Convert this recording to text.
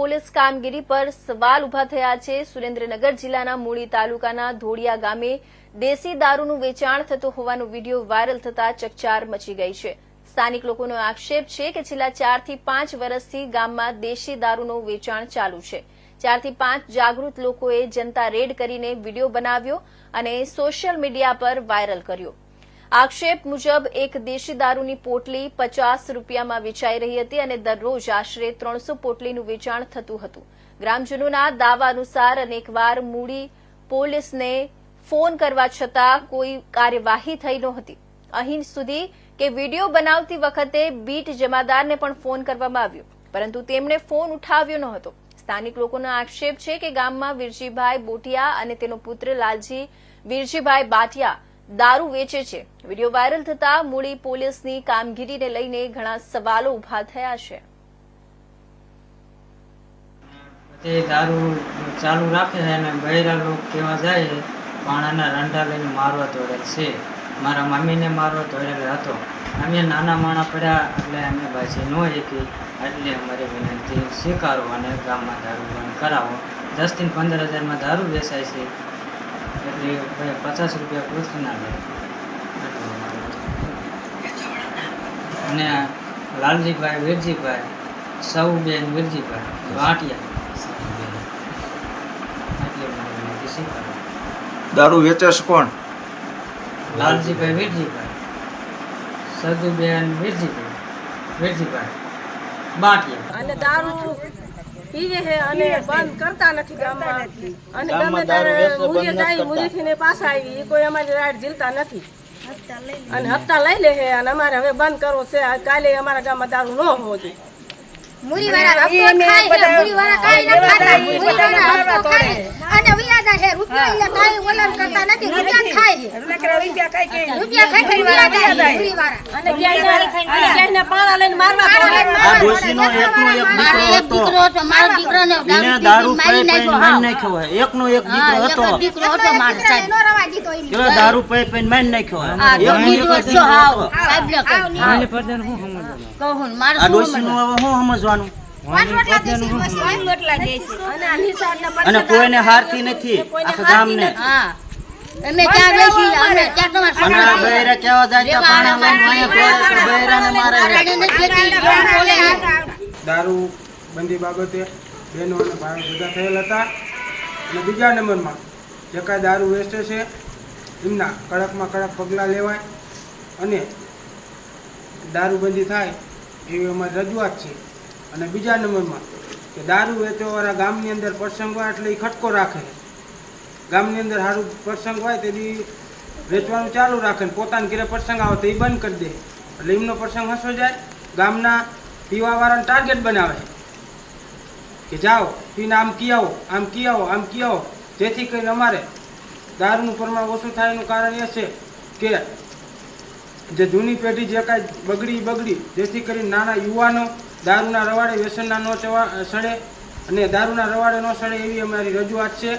Police કામગીરી પર સવાલ ઊભા થયા છે. સુરેન્દ્રનગર જિલ્લાના મૂળી તાલુકાના ધોળિયા ગામે દેશી દારૂનું વેચાણ થતું હોવાનો વીડિયો વાયરલ થતા ચકચાર મચી ગઈ છે. સ્થાનિક લોકોનો આક્ષેપ છે કે છેલ્લા ચારથી પાંચ વર્ષથી ગામમાં દેશી દારૂનું વેચાણ ચાલુ છે. ચારથી પાંચ જાગૃત લોકોએ જનતા રેડ કરીને વીડિયો બનાવ્યો અને સોશિયલ મીડિયા પર વાયરલ કર્યો. આક્ષેપ મુજબ એક દેશી દારૂની પોટલી પચાસ રૂપિયામાં વેચાઈ રહી હતી અને દરરોજ આશરે ત્રણસો પોટલીનું વેચાણ થતું હતું. ગ્રામજનોના દાવા અનુસાર અનેકવાર મૂડી પોલીસને ફોન કરવા છતાં કોઈ કાર્યવાહી થઈ નહોતી. અહીં સુધી કે વીડિયો બનાવતી વખતે બીટ જમાદારને પણ ફોન કરવામાં આવ્યો, પરંતુ તેમણે ફોન ઉઠાવ્યો ન હતો. સ્થાનિક લોકોનો આક્ષેપ છે કે ગામમાં વીરજીભાઈ બોટિયા અને તેનો પુત્ર લાલજી વીરજીભાઈ બાટિયા દારૂ વેચે છે. વીડિયો વાયરલ થતા મૂળી પોલીસની કામગીરીને લઈને ઘણા સવાલો ઊભા થયા છે. તે દારૂ ચાલુ રાખે છે અને બૈરા લોકો કેવા જાય પાણાના રંડા લઈને મારવા દોડે છે. મારા મમ્મીને મારવા દોડેલો હતો. અમે નાના માણા પડ્યા એટલે અમે પાછી ન શીખી. એટલે અમારી વિનંતી સ્વીકારો અને ગામમાં દારૂ બંધ કરાવો. દસથી પંદર હજારમાં દારૂ વેચાય છે. એટલે ભાઈ પચાસ રૂપિયા પૂછતી ના લે અને લાલજીભાઈ વીરજીભાઈ સૌબેન વીરજીભાઈ વાટિયા. દારૂ વેચે છે કોણ? લાલજીભાઈ વીરજીભાઈ સદુબેન વીરજીભાઈ વીરજીભાઈ બાટિયા અને દારૂ પીવે છે અને બંધ કરતા નથી ગામમાં. અને ગમે ત્યારે મુરીએ જાય મુરીથી ને પાછા આવી એ કોઈ અમારી રાઈડ ઝીલતા નથી. અને હપ્તા લઈ લે છે અને અમારે હવે બંધ કરવો છે. કાલે અમારા ગામમાં દારૂ ન હોવો જોઈએ. મુરી વાળા હપ્તો ખાય મુરી વાળા કાઈ ન ખાતા. મુરી વાળા હપ્તો ખાય. અને વ્યાજા છે રૂપિયા એટલે કાઈ વલણ કરતા નથી રૂપિયા ખાય છે. રૂપિયા ખાય છે રૂપિયા જાય મુરી વાળા. અને ક્યાંય અને ક્યાંય પાણા લઈને મારવા પડે. આ ડોશીનો એકનો એક મારો એક દીકરો દીકરો હતો. મારો દીકરોને હતો દારૂ પી પીને મારી નાખ્યો. હોય. એકનો એક દીકરો હતો. દીકરો હતો મારો સાહેબ. એવો દારૂ પી પી મારી નાખ્યો એક દીકરો હતો. સાહેબ ને કહું. આને પ્રજાને શું સમજવાનું? કહું મારે શું સમજવાનું? અને આ નિશાળના અને કોઈને હારતી નથી આખા ગામને. હા. અમે ત્યાં બેસી અમે ત્યાં તમારે અને બૈરા કેવા જાય પાણા લઈને અહીંયા દોડે તો મારે દારૂ બંધી બાબતે બહેનો અને ભાઈઓ ભેગા થયેલ હતા. અને બીજા નંબરમાં જે કાંઈ દારૂ વેસ્ટ છે એમના કડકમાં કડક પગલાં લેવાય અને દારૂબંધી થાય એવી અમારી રજૂઆત છે. અને બીજા નંબરમાં કે દારૂ વેચવાવાળા ગામની અંદર પ્રસંગ હોય એટલે એ ખટકો રાખે. ગામની અંદર સારું પ્રસંગ હોય તેથી વેચવાનું ચાલુ રાખે ને પોતાના ઘરે પ્રસંગ આવે તો એ બંધ કરી દે. એટલે એમનો પ્રસંગ હસો જાય, ગામના પીવાવાળાને ટાર્ગેટ બનાવે. કે જાઓ, પીને આમ કી આવો, આમ કી આવો, આમ કી આવો. જેથી કરીને અમારે દારૂનું પ્રમાણ ઓછું થાય એનું કારણ એ છે કે જે જૂની પેઢી જે કાંઈ બગડી બગડી, જેથી કરીને નાના યુવાનો દારૂના રવાડે વ્યસનના ન ચવા સડે અને દારૂના રવાડે ન સડે એવી અમારી રજૂઆત છે.